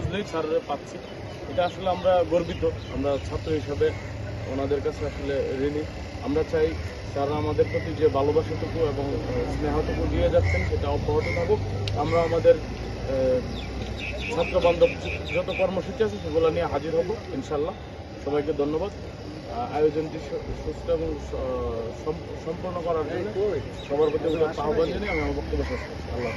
খুঁজলেই স্যারেরা পাচ্ছি। এটা আসলে আমরা গর্বিত। আমরা ছাত্র হিসাবে ওনাদের কাছে আসলে ঋণী। আমরা চাই স্যাররা আমাদের প্রতি যে ভালোবাসাটুকু এবং স্নেহটুকু দিয়ে যাচ্ছেন, সেটা অব্যাহত থাকুক। আমরা আমাদের ছাত্র বান্ধব যত কর্মসূচি আছে, সেগুলো নিয়ে হাজির হব ইনশাল্লাহ সবাইকে ধন্যবাদ। আয়োজনটি সুস্থ এবং সম্পন্ন করার জন্য সবার প্রতি আহ্বান জানিয়ে আমি আমার বক্তব্য শেষ করছি। আল্লাহ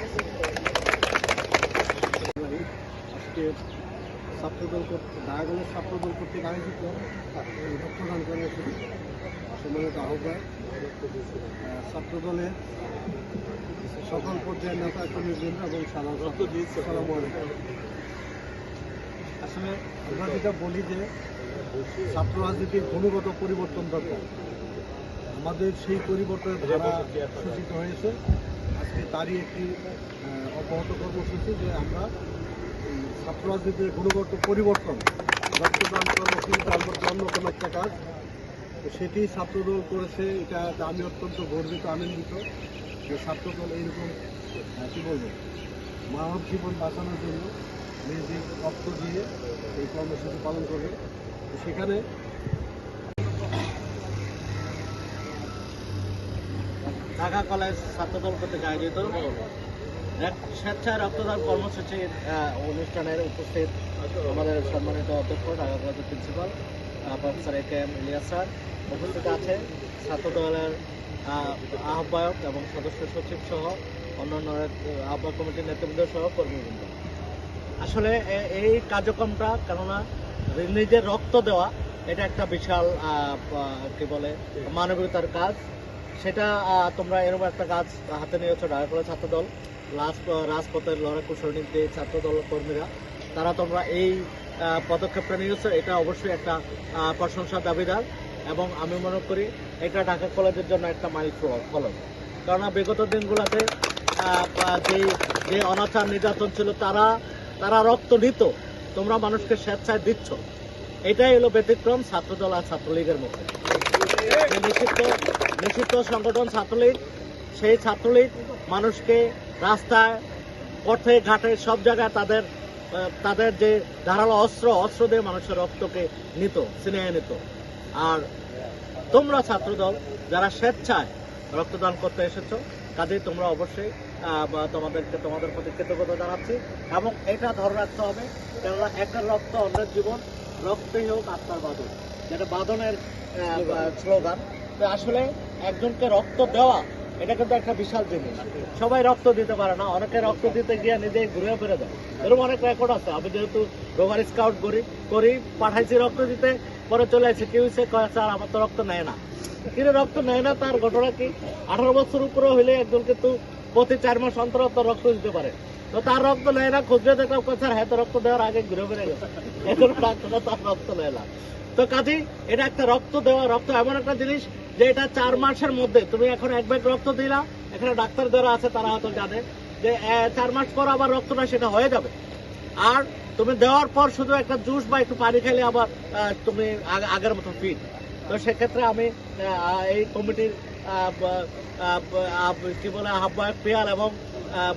ছাত্রদল কর্তৃক ডায়াগনের ছাত্রদল কর্তৃক আয়োজিত রক্তদান কর্মসূচি সম্মানিত আহ্বায়ক আহ, ছাত্রদলের সকল পর্যায়ের নেতা কর্মীবৃন্দ এবং সালাম আসলে আমরা যেটা বলি যে ছাত্র রাজনীতির গুণগত পরিবর্তন দরকার। আমাদের সেই পরিবর্তনের ধারা সূচিত হয়েছে। আজকে তারই একটি অব্যাহত কর্মসূচি যে আমরা ছাত্র রাজনীতির গুণগত পরিবর্তন, রক্তদান কর্মসূচি কর্মসূচিতে আমাদের অন্যতম একটা কাজ। তো সেটি ছাত্রদল করেছে, এটা আমি অত্যন্ত গর্বিত, আনন্দিত যে ছাত্রদল এইরকম কী বলব, মানব জীবন বাঁচানোর জন্য নিজের রক্ত দিয়ে এই কর্মসূচি পালন করবে। তো সেখানে ঢাকা কলেজ ছাত্রদল কর্তৃক আয়োজিত এক স্বেচ্ছায় রক্তদান কর্মসূচির অনুষ্ঠানের উপস্থিত আমাদের সম্মানিত অধ্যক্ষ Dhaka principal professor A K M Ilias sir উপস্থিত আছে ছাত্রদলের আহ, আহ্বায়ক এবং সদস্য সচিব সহ অন্যান্য আহ, আহ্বায়ক কমিটির নেতৃবৃন্দ সহ কর্মীবৃন্দ। আসলে এই কার্যক্রমটা কেননা নিজের রক্ত দেওয়া এটা একটা বিশাল কি বলে মানবিকতার কাজ। সেটা তোমরা এরকম একটা কাজ হাতে নিয়েছো কলেজ ছাত্রদল, লাস্ট রাজপথের লড়াকু সৈনিক ছাত্রদল কর্মীরা। তারা তোমরা এই পদক্ষেপটা নিয়েছো, এটা অবশ্যই একটা প্রশংসার দাবিদার। এবং আমি মনে করি এটা ঢাকা কলেজের জন্য একটা মাইল ফলক। কেননা বিগত দিনগুলোতে যে যে অনাচার নির্যাতন ছিল, তারা তারা রক্ত নিত তোমরা মানুষকে স্বেচ্ছায় দিচ্ছ। এটাই হলো ব্যতিক্রম ছাত্রদল আর ছাত্রলীগের মধ্যে। নিষিদ্ধ নিষিদ্ধ সংগঠন ছাত্রলীগ, সেই ছাত্রলীগ মানুষকে রাস্তায়, পথে, ঘাটে, সব জায়গায় তাদের তাদের যে ধারালো অস্ত্র অস্ত্র দিয়ে মানুষের রক্তকে নিত, ছিনিয়ে নিত। আর তোমরা ছাত্রদল, যারা স্বেচ্ছায় রক্তদান করতে এসেছ, কাজেই তোমরা অবশ্যই তোমাদেরকে, তোমাদের প্রতি কৃতজ্ঞতা জানাচ্ছি। এবং এটা ধরে রাখতে হবে, কেননা একটা রক্ত অন্যের জীবন রক্তই হোক আত্মার বাদন। যেটা বাদনের স্লোগান। তো আসলে একজনকে রক্ত দেওয়া এটা কিন্তু একটা বিশাল জিনিস। সবাই রক্ত দিতে পারে না অনেকে রক্ত দিতে গিয়ে নিজেই ঘুরে ফিরে দেয় এরকম অনেক রেকর্ড আছে। আমি যেহেতু রোভার স্কাউট করি করি পাঠাইছি রক্ত দিতে পরে চলে আসছে কেউ সে কয় স্যার আমার তো রক্ত নেয় না। কিন্তু রক্ত নেয় না? তার ঘটনা কি? আঠারো বছর উপরে হইলে একজন কিন্তু প্রতি চার মাস অন্তর অন্তর রক্ত দিতে পারে। তো তার রক্ত নেয় না খুঁজলে দেখলাম স্যার হ্যাঁ রক্ত দেওয়ার আগে ঘুরে ফিরে গেছে। এখন ডাক্তাররা তার রক্ত নেয় না। তো কাজেই এটা একটা রক্ত দেওয়া, রক্ত এমন একটা জিনিস যে এটা চার মাসের মধ্যে, তুমি এখন এক ব্যাগ রক্ত দিলা, এখানে ডাক্তার যারা আছে, তারা হয়তো জানে যে চার মাস পর আবার রক্তটা সেটা হয়ে যাবে। আর তুমি দেওয়ার পর শুধু একটা জুস বা একটু পানি খেলে আবার তুমি আগ- আগের মতো ফিট তো সেক্ষেত্রে আমি এই কমিটির কি বলে, আহ্বায়ক পেয়ার এবং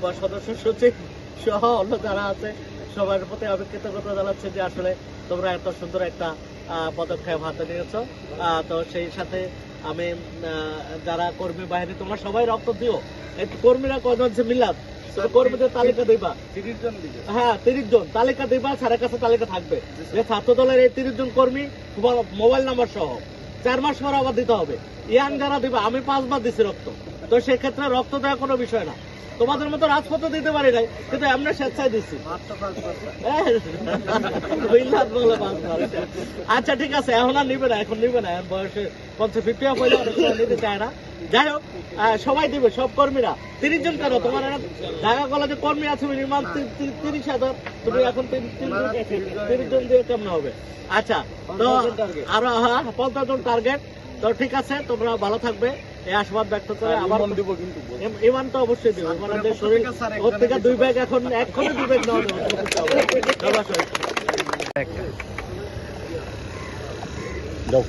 বা সদস্য সচিব সহ অন্য যারা আছে সবার প্রতি আমি কৃতজ্ঞতা জানাচ্ছি যে আসলে তোমরা এত সুন্দর একটা পদক্ষেপ হাতে নিয়েছো। তো সেই সাথে আমি যারা কর্মী বাহিনী তোমরা সবাই রক্ত দিও। এই কর্মীরা কজন আছে মিলাদ? কর্মীদের তালিকা দিবা। তিরিশ জন হ্যাঁ তিরিশ জন। তালিকা দিবা স্যারের কাছে তালিকা থাকবে। যে ছাত্র দলের এই তিরিশ জন কর্মী মোবাইল নাম্বার সহ। চার মাস পর আবার দিতে হবে। ইয়াং যারা দিবা আমি পাঁচবার দিছি রক্ত। তো সেক্ষেত্রে রক্ত দেওয়া কোনো বিষয় না। তোমাদের মতো রাজপথে দিতে পারি নাই কিন্তু আমরা স্বেচ্ছায় দিচ্ছি। আচ্ছা ঠিক আছে এখন আর নিবে না এখন নিবে না বয়সে পঞ্চাশ ফিফটি আপ হইলে নিতে চায় না। যাই হোক সবাই দিবে সব কর্মীরা। তিরিশ জন কেন? তোমার ঢাকা কলেজে কর্মী আছে মিনিমাম তিরিশ হাজার। তুমি এখন তিরিশ জন দিয়ে কেমন হবে? আচ্ছা তো আরও হ্যাঁ পঞ্চাশ জন টার্গেট তো ঠিক আছে তোমরা ভালো থাকবে। এই আশীর্বাদ ব্যক্ত করে আবার দিব কিন্তু এমন তো অবশ্যই দিব। মানে শরীর ওর থেকে দুই ব্যাগ এখন এক্ষুনি দুই ব্যাগ নেওয়া যাবে। দাও